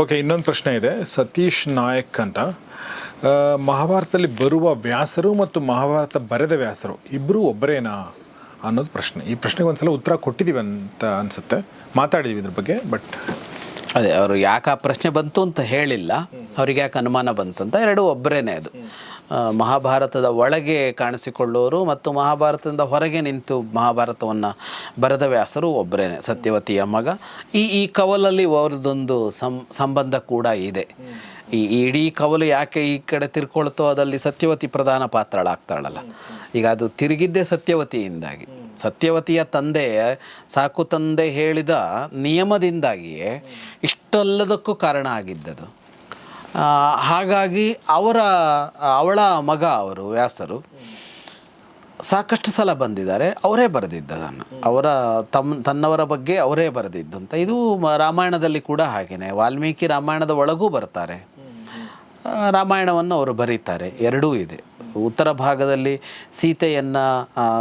Okay ಇನ್ನೊಂದು ಪ್ರಶ್ನೆ ಇದೆ. ಸತೀಶ್ ನಾಯಕ್ ಅಂತ. ಮಹಾಭಾರತದಲ್ಲಿ ಬರುವ ವ್ಯಾಸರು ಮತ್ತು ಮಹಾಭಾರತ ಬರೆದ ವ್ಯಾಸರು ಇಬ್ಬರು ಒಬ್ಬರೇನಾ ಅನ್ನೋದು ಪ್ರಶ್ನೆ. ಈ ಪ್ರಶ್ನೆಗೆ ಒಂದ್ಸಲ ಉತ್ತರ ಕೊಟ್ಟಿದ್ದೀವಿ ಅಂತ ಅನ್ಸುತ್ತೆ. ಮಾತಾಡಿದ್ದೀವಿ ಇದ್ರ ಬಗ್ಗೆ ಬಟ್ ಅದೇ, ಅವರು ಯಾಕೆ ಆ ಪ್ರಶ್ನೆ ಬಂತು ಅಂತ ಹೇಳಿಲ್ಲ. ಅವ್ರಿಗೆ ಯಾಕೆ ಅನುಮಾನ ಬಂತು ಅಂತ. ಎರಡು ಒಬ್ಬರೇನೆ ಅದು. ಮಹಾಭಾರತದ ಒಳಗೆ ಕಾಣಿಸಿಕೊಳ್ಳೋರು ಮತ್ತು ಮಹಾಭಾರತದಿಂದ ಹೊರಗೆ ನಿಂತು ಮಹಾಭಾರತವನ್ನು ಬರೆದ ವ್ಯಾಸರು ಒಬ್ಬರೇ ಸತ್ಯವತಿಯ ಮಗ. ಈ ಈ ಕವಲಲ್ಲಿ ಅವರದೊಂದು ಸಂಬಂಧ ಕೂಡ ಇದೆ. ಈ ಇಡೀ ಕವಲು ಯಾಕೆ ಈ ಕಡೆ ತಿರ್ಕೊಳ್ತೋ ಅದಲ್ಲಿ ಸತ್ಯವತಿ ಪ್ರಧಾನ ಪಾತ್ರಳಾಗ್ತಾಳಲ್ಲ. ಈಗ ಅದು ತಿರುಗಿದ್ದೇ ಸತ್ಯವತಿಯಿಂದಾಗಿ. ಸತ್ಯವತಿಯ ತಂದೆ, ಸಾಕು ತಂದೆ ಹೇಳಿದ ನಿಯಮದಿಂದಾಗಿಯೇ ಇಷ್ಟೆಲ್ಲದಕ್ಕೂ ಕಾರಣ ಆಗಿದ್ದದು. ಹಾಗಾಗಿ ಅವರ, ಅವಳ ಮಗ ಅವರು, ವ್ಯಾಸರು, ಸಾಕಷ್ಟು ಸಲ ಬಂದಿದ್ದಾರೆ. ಅವರೇ ಬರೆದಿದ್ದದನ್ನು. ಅವರ ತಮ್ಮ ತನ್ನವರ ಬಗ್ಗೆ ಅವರೇ ಬರೆದಿದ್ದಂತ ಇದು ರಾಮಾಯಣದಲ್ಲಿ ಕೂಡ ಹಾಗೆಯೇ ವಾಲ್ಮೀಕಿ ರಾಮಾಯಣದ ಒಳಗೂ ಬರ್ತಾರೆ. ರಾಮಾಯಣವನ್ನು ಅವರು ಬರೀತಾರೆ. ಎರಡೂ ಇದೆ. ಉತ್ತರ ಭಾಗದಲ್ಲಿ ಸೀತೆಯನ್ನು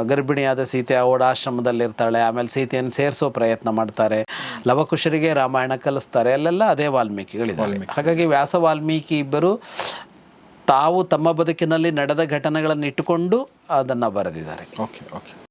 ಗರ್ಭಿಣಿಯಾದ ಸೀತೆ ಅವಳ ಆಶ್ರಮದಲ್ಲಿರ್ತಾಳೆ. ಆಮೇಲೆ ಸೀತೆಯನ್ನು ಸೇರಿಸೋ ಪ್ರಯತ್ನ ಮಾಡ್ತಾರೆ. ಲವಕುಶರಿಗೆ ರಾಮಾಯಣ ಕಲಿಸ್ತಾರೆ. ಅಲ್ಲೆಲ್ಲ ಅದೇ ವಾಲ್ಮೀಕಿಗಳಿದ್ದಾರೆ. ಹಾಗಾಗಿ ವ್ಯಾಸ ವಾಲ್ಮೀಕಿ ಇಬ್ಬರು ತಾವು ತಮ್ಮ ಬದುಕಿನಲ್ಲಿ ನಡೆದ ಘಟನೆಗಳನ್ನು ಇಟ್ಟುಕೊಂಡು ಅದನ್ನು ಬರೆದಿದ್ದಾರೆ. Okay okay.